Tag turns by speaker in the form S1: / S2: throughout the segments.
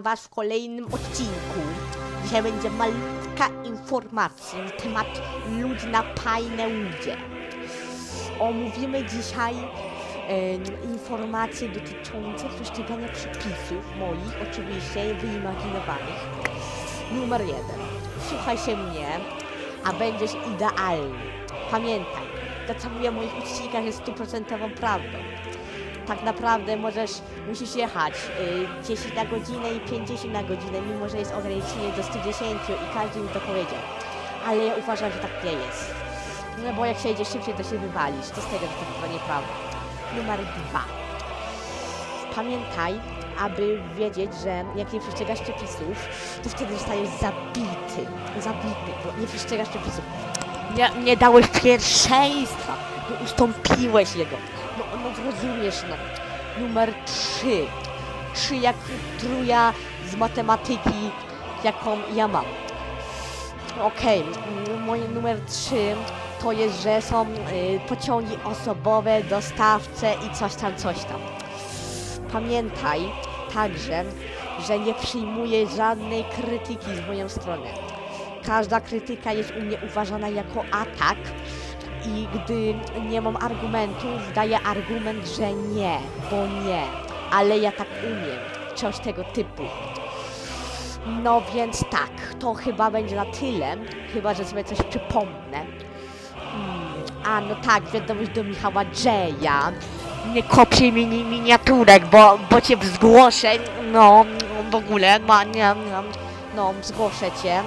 S1: Was w kolejnym odcinku. Dzisiaj będzie malutka informacja na temat ludzi na Pajneudzie. Omówimy dzisiaj em, informacje dotyczące przestrzegania przepisów moich, oczywiście wyimaginowanych. Numer jeden. Słuchaj się mnie, a będziesz idealny. Pamiętaj, to co mówię w moich odcinkach jest stuprocentową prawdą tak naprawdę możesz, musisz jechać y, 10 na godzinę i 50 na godzinę, mimo że jest ograniczenie do 110 i każdy mi to powiedział. Ale ja uważam, że tak nie jest. No bo jak się jedzie szybciej, to się wywalisz. To z tego, że to chyba nieprawda. Numer dwa. Pamiętaj, aby wiedzieć, że jak nie przestrzegasz przepisów, to wtedy zostajesz zabity. Zabity, bo nie przestrzegasz przepisów. Nie, nie dałeś pierwszeństwa, nie ustąpiłeś jego. No, no. Numer 3. 3 jak truja z matematyki, jaką ja mam. Okej, mm, moje numer 3 to jest, że są y, pociągi osobowe, dostawcze i coś tam, coś tam. Pamiętaj także, że nie przyjmuję żadnej krytyki z moją stronę. Każda krytyka jest u mnie uważana jako atak i gdy nie mam argumentów, daję argument, że nie, bo nie, ale ja tak umiem, coś tego typu. No więc tak, to chyba będzie na tyle, chyba że sobie coś przypomnę. Hmm, a no tak, wiadomość do Michała Jaya. Nie kopię mini miniaturek, bo, bo cię zgłoszę, no w ogóle, no, nie, nie, no zgłoszę cię.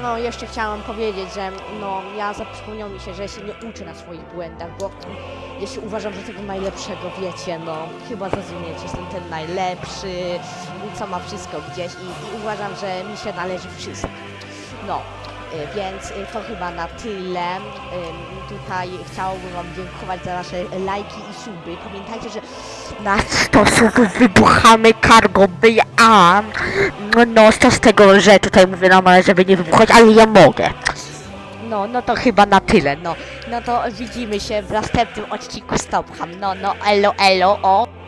S1: No, jeszcze chciałam powiedzieć, że no, ja przypomniał mi się, że się nie uczę na swoich błędach, bo się uważam za tego najlepszego, wiecie, no, chyba zrozumiecie, jestem ten najlepszy, co ma wszystko gdzieś i, i uważam, że mi się należy wszystko. No, więc y, to chyba na tyle. Ym, Tutaj chciałabym Wam dziękować za Wasze lajki i suby. Pamiętajcie, że na 100 subów wybuchamy cargo a no co z tego, że tutaj mówię na żeby nie wybuchać, ale ja mogę. No, no to chyba na tyle, no. No to widzimy się w następnym odcinku Stopham. No, no, elo, elo, o.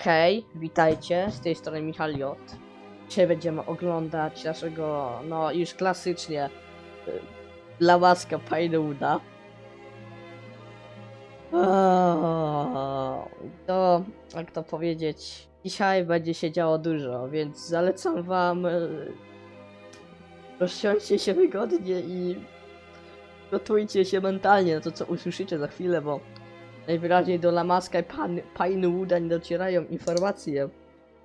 S1: Hej, witajcie, z tej strony Michał J. Dzisiaj będziemy oglądać naszego, no już klasycznie, y, Lałaska Pajnuda. To, jak to powiedzieć, dzisiaj będzie się działo dużo, więc zalecam wam y, rozsiądźcie się wygodnie i gotujcie się mentalnie na to, co usłyszycie za chwilę, bo najwyraźniej do Lamaska i Pan, Pinewooda nie docierają informacje,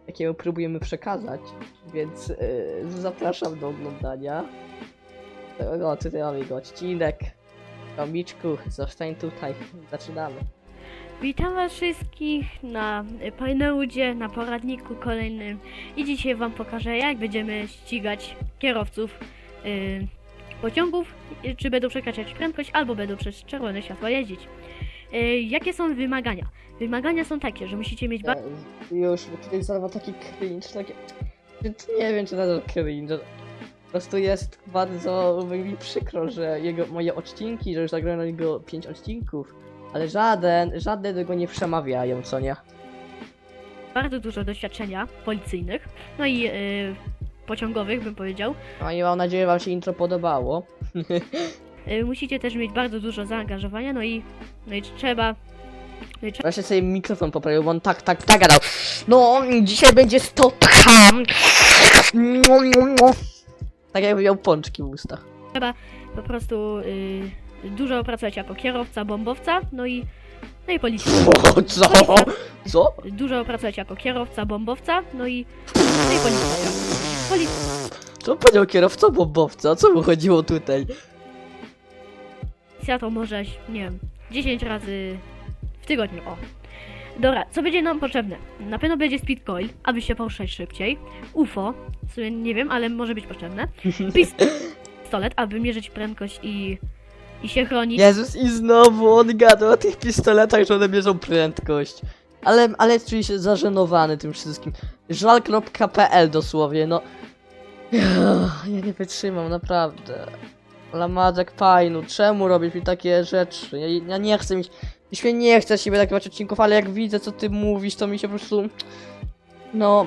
S1: jakie my próbujemy przekazać, więc y, zapraszam do oglądania. No, tutaj mamy jego odcinek. Komiczku, zostań tutaj, zaczynamy.
S2: Witam Was wszystkich na Pineudzie, na poradniku kolejnym i dzisiaj Wam pokażę jak będziemy ścigać kierowców y, pociągów, czy będą przekraczać prędkość albo będą przez czerwone światła jeździć. Y, jakie są wymagania? Wymagania są takie, że musicie mieć ba-
S1: E, Już, bo tutaj zalewa taki cringe, takie... Nie wiem, czy to cringe. Po prostu jest bardzo mi przykro, że jego, moje odcinki, że już nagrałem na niego 5 odcinków, ale żaden, żadne tego nie przemawiają, co nie?
S2: bardzo dużo doświadczenia policyjnych, no i y, pociągowych bym powiedział.
S1: No i mam nadzieję, wam się intro podobało.
S2: Y, musicie też mieć bardzo dużo zaangażowania, no i, no i trzeba
S1: Właśnie sobie mikrofon poprawił, bo on tak, tak, tak gadał. No, dzisiaj będzie stop ham. Tak jakby miał pączki w ustach.
S2: po prostu y, dużo pracować jako kierowca, bombowca, no i, no i policja.
S1: Co? Co?
S2: Dużo pracować jako kierowca, bombowca, no i, no i policja. Policja
S1: Co powiedział kierowca bombowca? O co mu chodziło tutaj?
S2: To może, nie wiem, 10 razy w tygodniu, o. Dobra, co będzie nam potrzebne? Na pewno będzie speed coil, aby się poruszać szybciej. UFO, nie wiem, ale może być potrzebne. Pistolet, aby mierzyć prędkość i, i się chronić.
S1: Jezus i znowu on gadał o tych pistoletach, że one mierzą prędkość. Ale, ale czuję się zażenowany tym wszystkim. Żal.pl dosłownie, no. Ja nie wytrzymam, naprawdę.
S3: Lamadzek Pajnu, czemu robisz mi takie rzeczy? Ja, ja nie chcę mieć... Już mnie nie chce siebie nagrywać odcinków, ale jak widzę co ty mówisz, to mi się po prostu... No...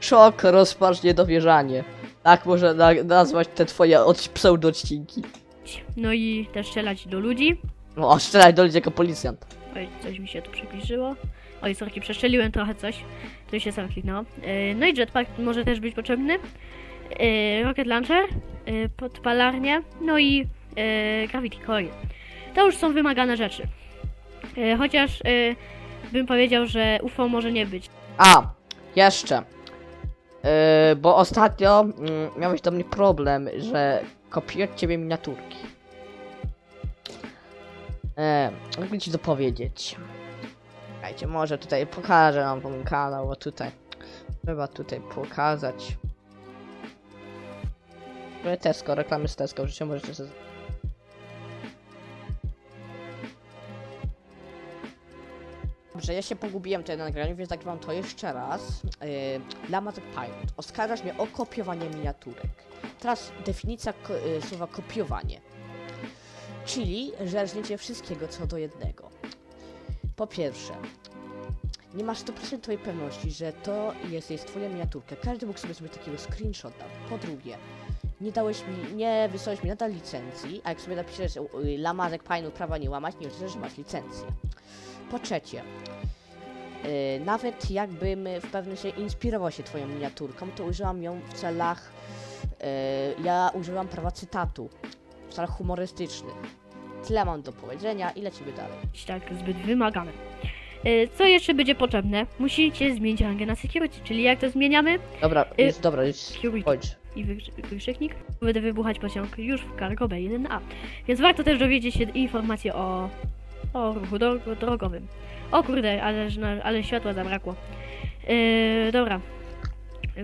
S3: Szok, rozpacz, niedowierzanie. Tak może na nazwać te twoje od pseudo-odcinki.
S2: No i też strzelać do ludzi.
S3: No, a strzelać do ludzi jako policjant.
S2: Oj, coś mi się tu przybliżyło. Oj, sorki, przeszczeliłem trochę coś. To się sam kliknęło. Yy, no i jetpack może też być potrzebny. Yy, rocket launcher, yy, podpalarnia, no i yy, gravity coil. To już są wymagane rzeczy. Chociaż bym powiedział, że UFO może nie być.
S3: A, jeszcze. Bo ostatnio mm, miałeś do mnie problem, że kopiuję od ciebie miniaturki. Yy, jakby ci to. Czekajcie, może tutaj pokażę wam ten kanał, bo tutaj trzeba tutaj pokazać. Yy, Tesco, reklamy z Tesco, życie możecie sobie... Dobrze, ja się pogubiłem tutaj na nagraniu, więc nagrywam to jeszcze raz. Yy, Lamazek Pilot. Oskarżasz mnie o kopiowanie miniaturek. Teraz definicja ko yy, słowa kopiowanie. Czyli żerznięcie wszystkiego co do jednego. Po pierwsze, nie masz 100% pewności, że to jest, jest twoja miniaturka. Każdy mógł sobie zrobić takiego screenshota. Po drugie, nie dałeś mi, nie wysłałeś mi nadal licencji, a jak sobie napiszesz yy, Lamazek Pilot prawa nie łamać, nie znaczy, że masz licencję. Po trzecie, yy, nawet jakbym w pewnym sensie inspirował się twoją miniaturką, to użyłam ją w celach, yy, ja użyłam prawa cytatu, w celach humorystycznych. Tyle mam do powiedzenia i lecimy dalej.
S2: tak zbyt wymagane. Yy, Co jeszcze będzie potrzebne? Musicie zmienić rangę na security, czyli jak to zmieniamy?
S3: Dobra,
S2: Y,
S3: już, dobra, już
S2: security.
S3: chodź.
S2: I wykrzy- wykrzyknik, będę wybuchać pociąg już w Cargo B1A. Więc warto też dowiedzieć się informacje o, o ruchu dro- drogowym. O kurde, ale, ale światła zabrakło. Yy, dobra.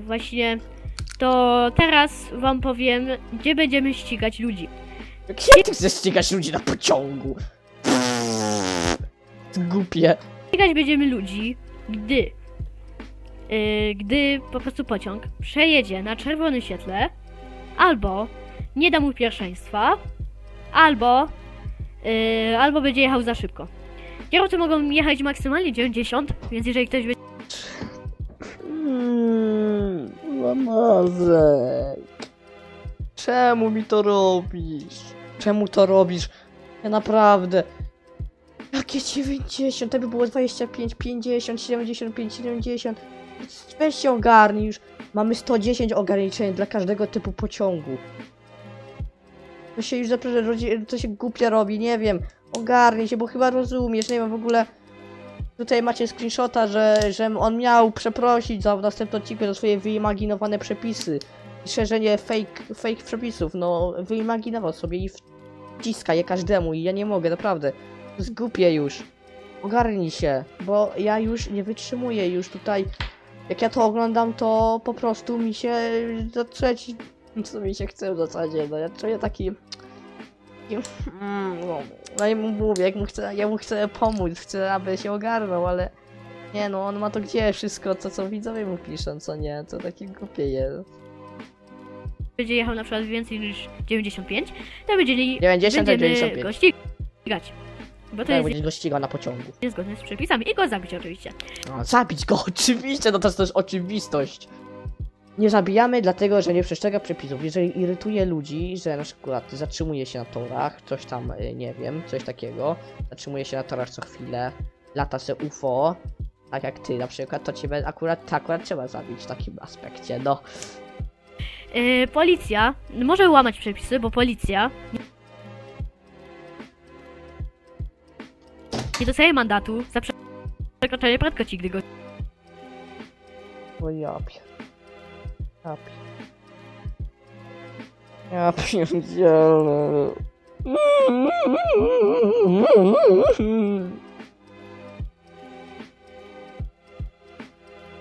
S2: Właśnie to teraz wam powiem, gdzie będziemy ścigać ludzi.
S3: Jak ty chcesz ścigać ludzi na pociągu? Głupie.
S2: Ścigać będziemy ludzi, gdy gdy po prostu pociąg przejedzie na czerwonym świetle, albo nie da mu pierwszeństwa, albo yy, albo będzie jechał za szybko. Kierowcy mogą jechać maksymalnie 90, więc jeżeli ktoś będzie
S3: Mm, Lamazek. Czemu mi to robisz? Czemu to robisz? Ja naprawdę. Jakie 90? To by było 25, 50, 75, 70. Weź się ogarnij już. Mamy 110 ograniczeń dla każdego typu pociągu. To się już rodzi- to się głupie robi, nie wiem. Ogarnij się, bo chyba rozumiesz, nie wiem w ogóle. Tutaj macie screenshota, że, że on miał przeprosić za następny odcinek za swoje wyimaginowane przepisy. I szerzenie fake, fake przepisów. No, wyimaginował sobie i wciska je każdemu i ja nie mogę, naprawdę. Głupie już. Ogarnij się, bo ja już nie wytrzymuję już tutaj. Jak ja to oglądam, to po prostu mi się zatrzeć, co mi się chce w zasadzie, no ja czuję taki... Mm, no, no i mu mówię, jak mu chcę, ja mu chcę pomóc, chcę, aby się ogarnął, ale nie no, on ma to gdzie wszystko, to co widzowie mu piszą, co nie, to takie głupie jest.
S2: będzie jechał na przykład więcej niż 95, to będzieli,
S3: 90 to
S2: będziemy
S3: 95.
S2: go ścigać. Bo to jest
S3: będzie go ścigał na pociągu.
S2: niezgodne z przepisami i go zabić oczywiście.
S3: No, zabić go, oczywiście, no to jest też oczywistość. Nie zabijamy dlatego, że nie przestrzega przepisów. Jeżeli irytuje ludzi, że na przykład zatrzymuje się na torach, coś tam, y, nie wiem, coś takiego, zatrzymuje się na torach co chwilę, lata se UFO, tak jak ty na przykład, to ciebie akurat, to akurat trzeba zabić w takim aspekcie, no.
S2: Yy, policja może łamać przepisy, bo policja nie dostaje mandatu za prze- przekroczenie prędkości, gdy go
S3: O ja pier... Ja. Ja pierdzielę.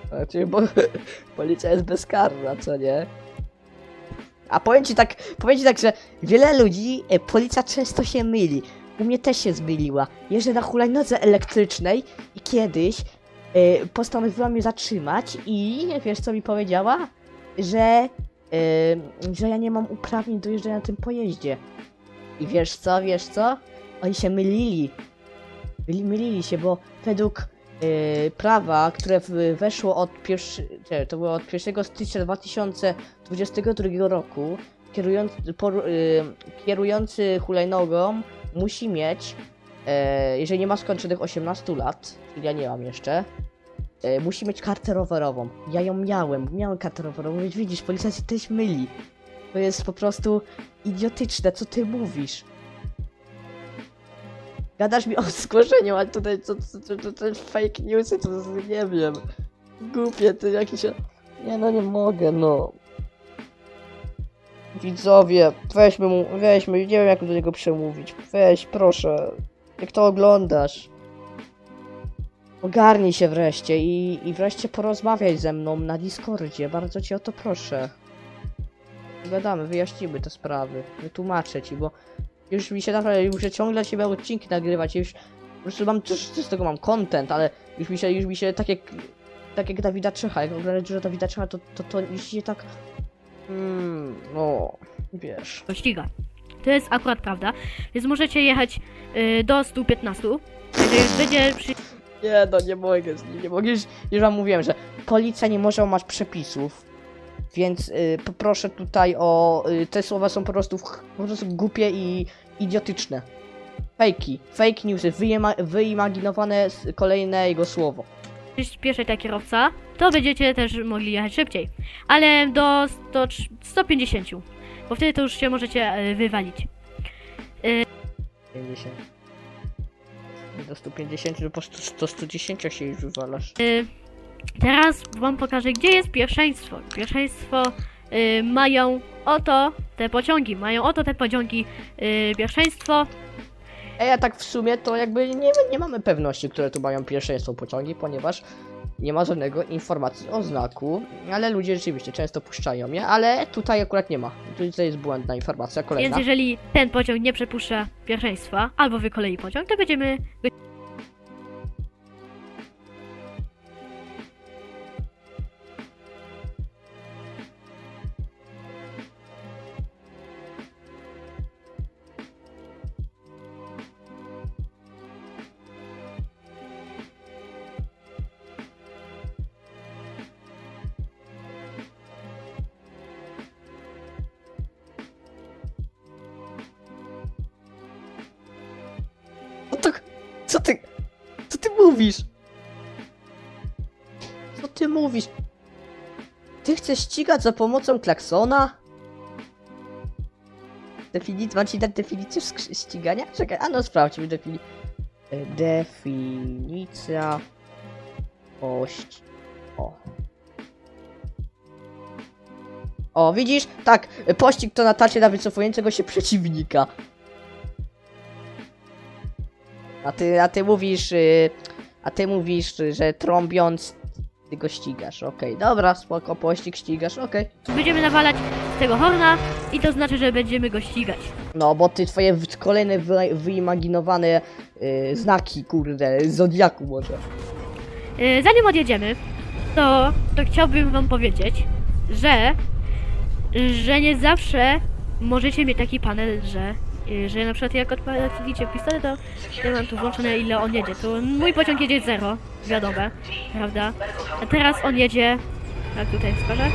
S3: Znaczy, bo policja jest bezkarna, co nie? A powiem ci tak, powiem ci tak, że wiele ludzi, e, policja często się myli. U mnie też się zmyliła. Jeżdżę na hulajnodze elektrycznej i kiedyś e, postanowiła mnie zatrzymać i wiesz co mi powiedziała? Że
S1: yy, że ja nie mam uprawnień do jeżdżenia na tym pojeździe. I wiesz co, wiesz co? Oni się mylili. Myli, mylili się, bo według yy, prawa, które weszło od pierwszy, to było od 1 stycznia 2022 roku, kierujący, por, yy, kierujący hulajnogą musi mieć, e, jeżeli nie ma skończonych 18 lat, czyli ja nie mam jeszcze, e, musi mieć kartę rowerową. Ja ją miałem, miałem kartę rowerową, więc widzisz, policja się też myli. To jest po prostu idiotyczne, co ty mówisz? Gadasz mi o zgłoszeniu, ale tutaj to, to, to, fake newsy, to, to nie wiem. Głupie, ty jakiś... Nie no, nie mogę, no. Widzowie, weźmy mu, weźmy, nie wiem jak do niego przemówić. Weź, proszę. Jak to oglądasz? Ogarnij się wreszcie i, i wreszcie porozmawiaj ze mną na Discordzie. Bardzo cię o to proszę. Gadamy, wyjaśnimy te sprawy. Wytłumaczę ci, bo już mi się naprawdę, muszę ciągle ciebie odcinki nagrywać. Już po prostu mam też z tego mam content, ale już mi się, już mi się tak jak tak jak Dawida Czecha, jak oglądać dużo Dawida Czecha, to, to, to już się tak. Mm, no, wiesz.
S2: go ściga. To jest akurat prawda, więc możecie jechać y, do 115. Jeżeli będzie przy...
S3: Nie, no nie mogę z nim, nie mogę. Już, już wam mówiłem, że policja nie może łamać przepisów, więc y, poproszę tutaj o... Y, te słowa są po prostu, w- po prostu głupie i idiotyczne. Fejki, fake newsy, wyima, wyimaginowane s- kolejne jego słowo.
S2: przyspieszy ta kierowca, to będziecie też mogli jechać szybciej. Ale do 100, 150, bo wtedy to już się możecie y, wywalić.
S3: 50. Do 150, że po 100, do 110 się już wywalasz.
S2: Y, teraz wam pokażę, gdzie jest pierwszeństwo. Pierwszeństwo y, mają oto te pociągi, mają oto te pociągi y, pierwszeństwo.
S3: Ej, a tak w sumie to jakby nie, nie mamy pewności, które tu mają pierwszeństwo pociągi, ponieważ nie ma żadnego informacji o znaku, ale ludzie rzeczywiście często puszczają je, ale tutaj akurat nie ma. Tutaj jest błędna informacja
S2: Więc
S3: kolejna.
S2: jeżeli ten pociąg nie przepuszcza pierwszeństwa, albo wykolei pociąg, to będziemy
S3: co ty, co ty mówisz? Co ty mówisz? Ty chcesz ścigać za pomocą klaksona? Definic mam ci dać definicję ścigania? Czekaj, a no sprawdźmy definicję. Definicja pość. O. O, widzisz? Tak, pościg to natarcie na wycofującego się przeciwnika. A ty, a ty mówisz, y, a ty mówisz, y, że trąbiąc ty go ścigasz, okej, dobra, spoko, pościg ścigasz, okej.
S2: będziemy nawalać z tego horna i to znaczy, że będziemy go ścigać.
S3: No, bo ty twoje w- kolejne wy, wyimaginowane y, znaki, kurde, zodiaku może.
S2: Yy, Zanim odjedziemy, to, to chciałbym wam powiedzieć, że, że nie zawsze możecie mieć taki panel, że, że na przykład jak odpalicie pistolet, to ja mam tu włączone ile on jedzie. To mój pociąg jedzie zero, wiadomo, prawda? A teraz on jedzie, jak tutaj wskażę.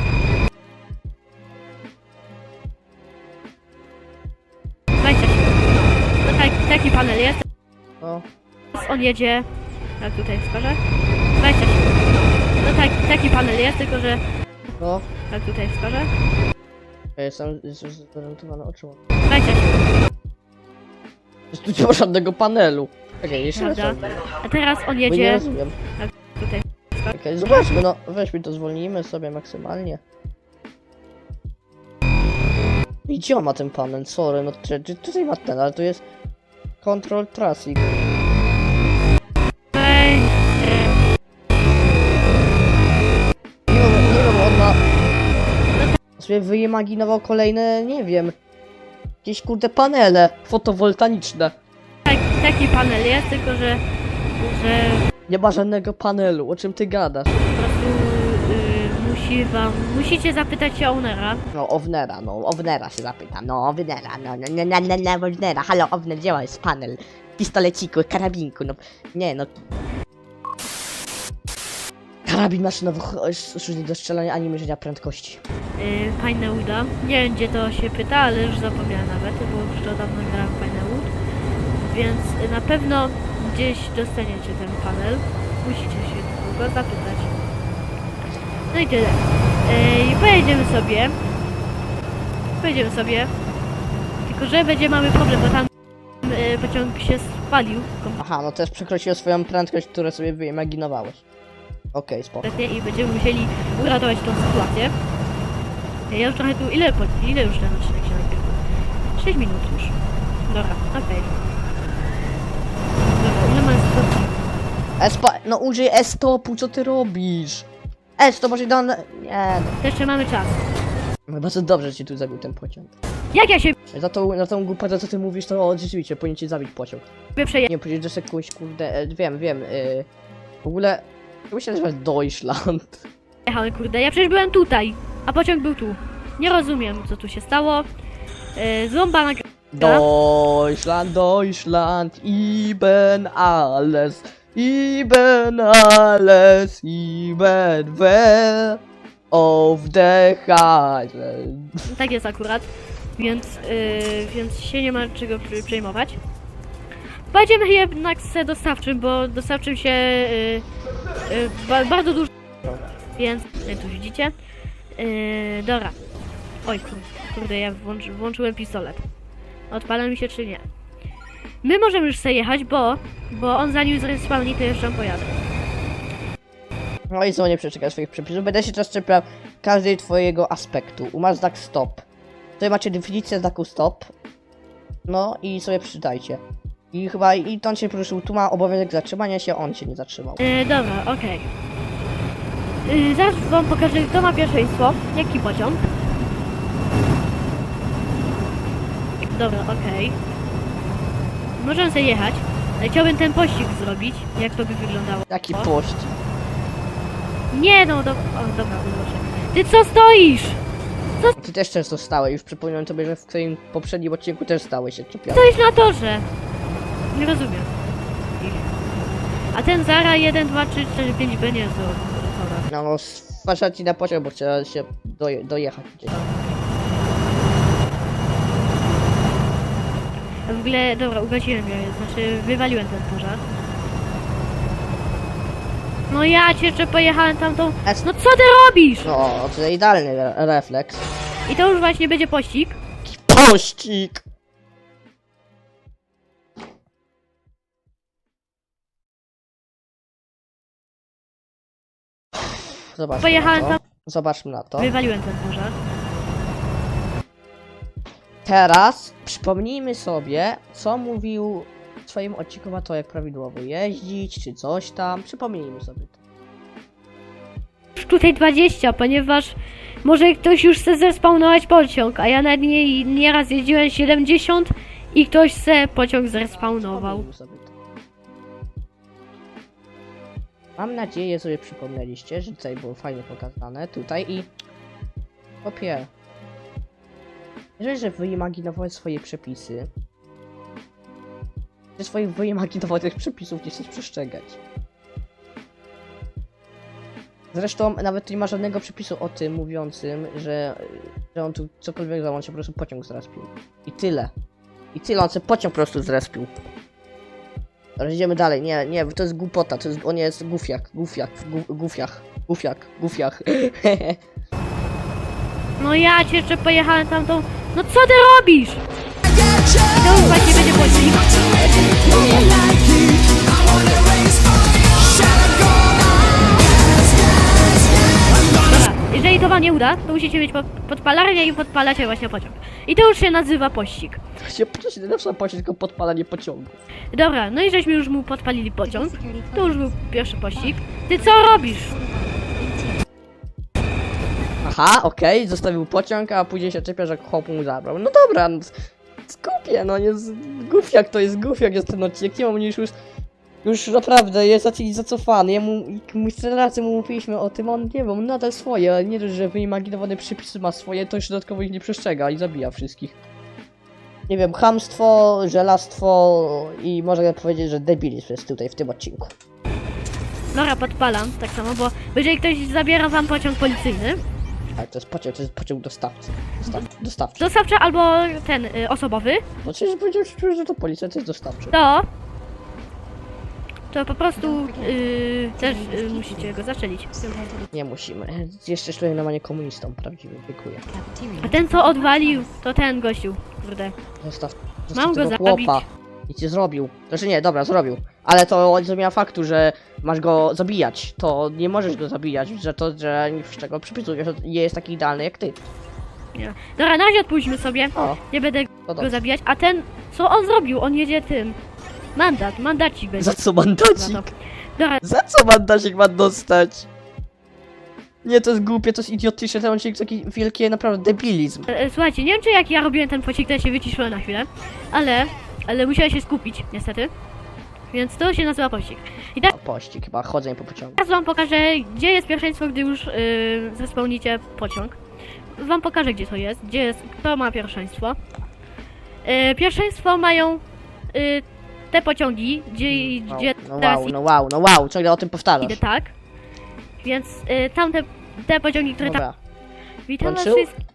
S2: 27. No tak, taki panel jest.
S3: No,
S2: Teraz on jedzie, jak tutaj wskażę. 27. No tak, taki panel jest, tylko że
S3: no,
S2: jak tutaj wskażę.
S3: ja jestem jestem zorientowany oczyma.
S2: 27.
S3: Tu nie ma żadnego panelu. Czekaj, jeszcze raz.
S2: A teraz on
S3: Bo nie
S2: jedzie
S3: rozumiem.
S2: tutaj.
S3: Czekaj, zobaczmy, no, weźmy to, zwolnijmy sobie maksymalnie. I gdzie on ma ten panel? Sorry, no czy, czy tutaj ma ten, ale to jest Control Traffic.
S2: Ej,
S3: Nie wiem, nie wiem, on ma... Sobie wyimaginował kolejne, nie wiem... Jakieś kurde panele fotowoltaiczne.
S2: tak, taki panel jest, tylko że, że
S3: Nie ma żadnego panelu, o czym ty gadasz?
S2: po prostu y, musi wam, musicie zapytać się ownera.
S3: No, Ownera, no, Ownera się zapytam. No, Ownera, no, no, no, no, no, no, Ownera. Halo, Owner, gdzie jest panel? Pistoleciku, karabinku, no, nie, no. Karabin maszynowy, służy do strzelania ani mierzenia prędkości.
S2: Yy, fajne uda. Nie wiem gdzie to się pyta, ale już zapomniałem nawet, bo już to dawno grałem w fajne ud. Więc na pewno gdzieś dostaniecie ten panel. Musicie się tylko zapytać. No i tyle. Yy, I pojedziemy sobie. Pojedziemy sobie. Tylko, że będzie mały problem, bo tam yy, pociąg się spalił
S3: Aha, no też przekroczyłem swoją prędkość, którą sobie wyimaginowałeś. Okej, spoko.
S2: i będziemy musieli uratować tą sytuację. Ja już trochę tu... Ile, po- ile już ten odcinek się nagrywa? 6 minut już. Dobra, okej. Dobra, ile mam stopni?
S3: Espa, no użyj S-stopu, co ty robisz? S to może do... Nie, no.
S2: Jeszcze mamy czas.
S3: no. Bardzo dobrze, że ci tu zabił ten pociąg.
S2: Jak ja się
S3: Za tą, za tą głupotę, co ty mówisz, to o, rzeczywiście, powinien ci zabić pociąg.
S2: przejechałem?
S3: Nie, że se jakąś, kurde, e, wiem, wiem, y, w ogóle, jak się nazywa Deutschland?
S2: Kurde, ja przecież byłem tutaj, a pociąg był tu. Nie rozumiem, co tu się stało. Yy, złąbana...
S3: Deutschland, Deutschland, Iben alles, Iben alles, Iben wer auf der Highland.
S2: Tak jest akurat, więc, yy, więc się nie ma czego przejmować. Pojedziemy jednak z dostawczym, bo dostawczym się yy, ba, bardzo dużo. Więc jak tu widzicie. Yy, dobra. Oj kur, kurde, ja włączy, włączyłem pistolet. Odpala mi się czy nie? My możemy już sobie jechać, bo, bo on zanim zrespawni, to jeszcze on pojadę.
S3: No i znowu nie przeczekaj swoich przepisów, będę się teraz czepiał każdej twojego aspektu. Umasz znak stop. Tutaj macie definicję znaku stop. No i sobie przeczytajcie. I chyba, i to on się poruszył, tu ma obowiązek zatrzymania się, on się nie zatrzymał.
S2: Yy, dobra, okej. Yy, zaraz wam pokażę, kto ma pierwszeństwo. Jaki pociąg? Dobra, okej. Możemy sobie jechać. Ale chciałbym ten pościg zrobić. Jak to by wyglądało?
S3: Jaki
S2: O.
S3: pościg.
S2: Nie no, do... o, dobra, proszę. Ty co stoisz?
S3: Ty też często stałeś, już przypomniałem tobie, że w poprzednim odcinku też stałeś się czepiał.
S2: Stoisz na torze. Nie rozumiem. A ten Zara 1, 2, 3, 4, 5 B nie jest do...
S3: No, sfasza ci na pociąg, bo chciała się doje, dojechać gdzieś.
S2: A w ogóle, dobra, ugasiłem je, znaczy wywaliłem ten pożar. No ja cię jeszcze pojechałem tamtą... No co ty robisz?
S3: No, to idealny re refleks.
S2: I to już właśnie będzie pościg.
S3: Pościg! Zobaczmy
S2: Pojechałem
S3: na
S2: tam-
S3: to. Zobaczmy na to.
S2: Wywaliłem ten pożar.
S3: Teraz przypomnijmy sobie, co mówił w swoim odcinku jak prawidłowo jeździć, czy coś tam. Przypomnijmy sobie to.
S2: Tutaj 20, ponieważ może ktoś już chce zrespawnować pociąg, a ja na niej nieraz jeździłem 70 i ktoś se pociąg zrespawnował.
S3: Przypomnijmy sobie to. Mam nadzieję, sobie przypomnieliście, że tutaj było fajnie pokazane, tutaj i... Popie. Jeżeli, że wyimaginowałeś swoje przepisy, że swoich wyimaginowanych przepisów nie chcesz przestrzegać. Zresztą nawet nie ma żadnego przepisu o tym mówiącym, że, że on tu cokolwiek zrobił, on się po prostu pociąg zrespił. I tyle. I tyle, on się pociąg po prostu zrespił. Dobra, idziemy dalej. Nie, nie, to jest głupota, to jest, on jest gufiak, gufiak, gu, gufiach, gufiak, gufiach.
S2: No ja cię jeszcze pojechałem tamtą... No co ty robisz? Uda, to musicie mieć pod- podpalarnię i podpalacie właśnie pociąg. I to już się nazywa pościg.
S3: Się, się zawsze płaci tylko podpalanie pociągu.
S2: Dobra, no i żeśmy już mu podpalili pociąg. To już był pierwszy pościg. Ty co robisz?
S3: Aha, okej, zostawił pociąg, a później się czepia, że chłop mu zabrał. No dobra, no, skupię, no jest gufiak, to jest gufiak, jest ten odcinek, nie mam już Już naprawdę jest jakiś zacofany. Ja mu, mu tyle razy mu mówiliśmy o tym, on nie wiem, on nadal swoje, ale nie dość, że wyimaginowane przepisy ma swoje, to jeszcze dodatkowo ich nie przestrzega i zabija wszystkich. Nie wiem, chamstwo, żelastwo i można powiedzieć, że debilizm jest tutaj w tym odcinku.
S2: Dobra, podpalam, tak samo, bo jeżeli ktoś zabiera wam pociąg policyjny,
S3: Ale to jest pociąg, to jest pociąg dostawcy. Dostaw, dostawczy.
S2: dostawczy albo ten y, osobowy,
S3: No przecież powiedział, że to policja, to jest dostawczy.
S2: to to po prostu y, też y, musicie go zastrzelić.
S3: Nie musimy. Jeszcze człowiek normalnie komunistą prawdziwym, dziękuję.
S2: A ten co odwalił, to ten gościu, kurde.
S3: Zostaw,
S2: Mam
S3: zostaw
S2: go
S3: tego
S2: zabić.
S3: chłopa. Nic nie zrobił. Znaczy nie, dobra, zrobił. Ale to nie zmienia faktu, że masz go zabijać. To nie możesz go zabijać, że to, że z czego przypisujesz, że nie jest taki idealny jak ty.
S2: Nie. Dobra, na razie odpuśćmy sobie,
S3: O,
S2: nie będę go
S3: dobrze.
S2: zabijać. A ten, co on zrobił? On jedzie tym. Mandat, mandacik będzie.
S3: Za co mandacik?
S2: to. Dobra,
S3: Za co mandacik ma dostać? Nie, to jest głupie, to jest idiotyczne, to taki wielki, naprawdę debilizm.
S2: e, e, słuchajcie, nie wiem czy jak ja robiłem ten pocik, to ja się wyciszyłem na chwilę, ale, ale musiałem się skupić, niestety. Więc to się nazywa pocik. I tak
S3: A pościg chyba, chodzenie po pociągu.
S2: teraz wam pokażę, gdzie jest pierwszeństwo, gdy już yy, zespełnicie pociąg. Wam pokażę, gdzie to jest, gdzie jest, kto ma pierwszeństwo. Yy, pierwszeństwo mają yy, te pociągi, gdzie,
S3: No,
S2: gdzie
S3: no
S2: teraz
S3: wow, no wow, no wow, ciągle o tym powtarzasz.
S2: idę tak. Więc yy, tamte te pociągi, które tam
S3: Dobra.
S2: Witam was
S3: Kończył?
S2: wszystkich.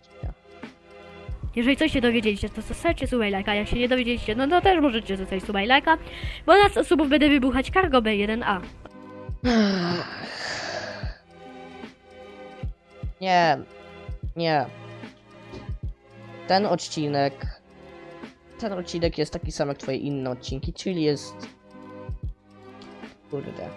S2: Jeżeli coś się dowiedzieliście, to zostawcie suba i lajka. Jak się nie dowiedzieliście, no to też możecie zostawić suba i lajka. Bo na subów będę wybuchać Cargo B1A.
S3: Nie. Nie. Ten odcinek. Ten odcinek jest taki sam jak twoje inne odcinki, czyli jest. Kurde.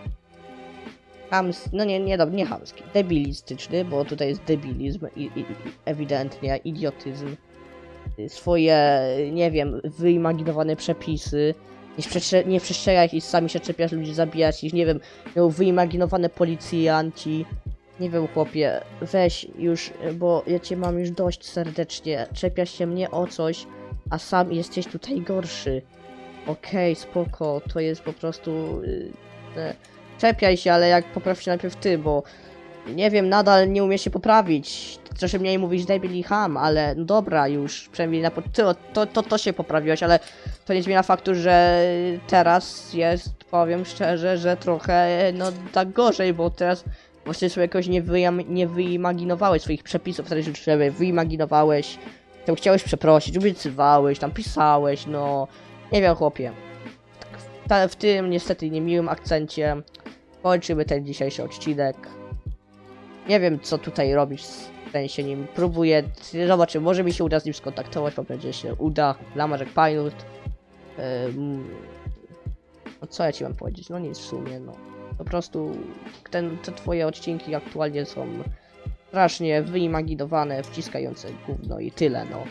S3: Hams. No nie, nie, nie hamski. Debilistyczny, bo tutaj jest debilizm i, i, i ewidentnie idiotyzm. Swoje, nie wiem, wyimaginowane przepisy. Nie, przestrze- nie przestrzegać i sami się czepiasz ludzi, zabijać ich, nie wiem, miał wyimaginowane policjanci. Nie wiem, chłopie, weź już, bo ja cię mam już dość serdecznie. Czepiasz się mnie o coś, a sam jesteś tutaj gorszy. Okej, spoko, to jest po prostu. Yy, czepiaj się, ale jak popraw się najpierw ty, bo nie wiem, nadal nie umiesz się poprawić. Proszę mniej mówić debil i ham, ale no dobra, już przynajmniej na po- ty, to, to, to się poprawiłeś, ale to nie zmienia faktu, że teraz jest, powiem szczerze, że trochę no tak gorzej, bo teraz Właśnie sobie jakoś nie, wyjam, nie wyimaginowałeś swoich przepisów, które sobie wyimaginowałeś. Tam chciałeś przeprosić, obiecywałeś, tam pisałeś, no. Nie wiem, chłopie. W tym niestety niemiłym akcencie kończymy ten dzisiejszy odcinek. Nie wiem, co tutaj robić w sensie nim. Próbuję, zobaczymy, może mi się uda z nim skontaktować, mam nadzieję, że się uda. Lamarzek Pinut. Ym, no co ja ci mam powiedzieć? No nic w sumie, no. Po prostu ten, te twoje odcinki aktualnie są strasznie wyimaginowane, wciskające gówno i tyle, no.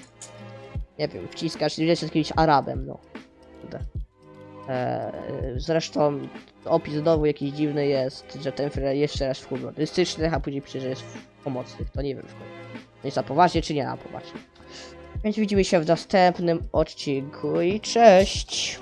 S3: Nie wiem, wciskasz, jesteś jakimś Arabem, no. Eee, zresztą opis znowu jakiś dziwny jest, że ten film jeszcze raz w humorystycznych, a później pisze, że jest w pomocnych, to nie wiem w końcu. Jest na poważnie, czy nie na poważnie. Więc widzimy się w następnym odcinku i cześć!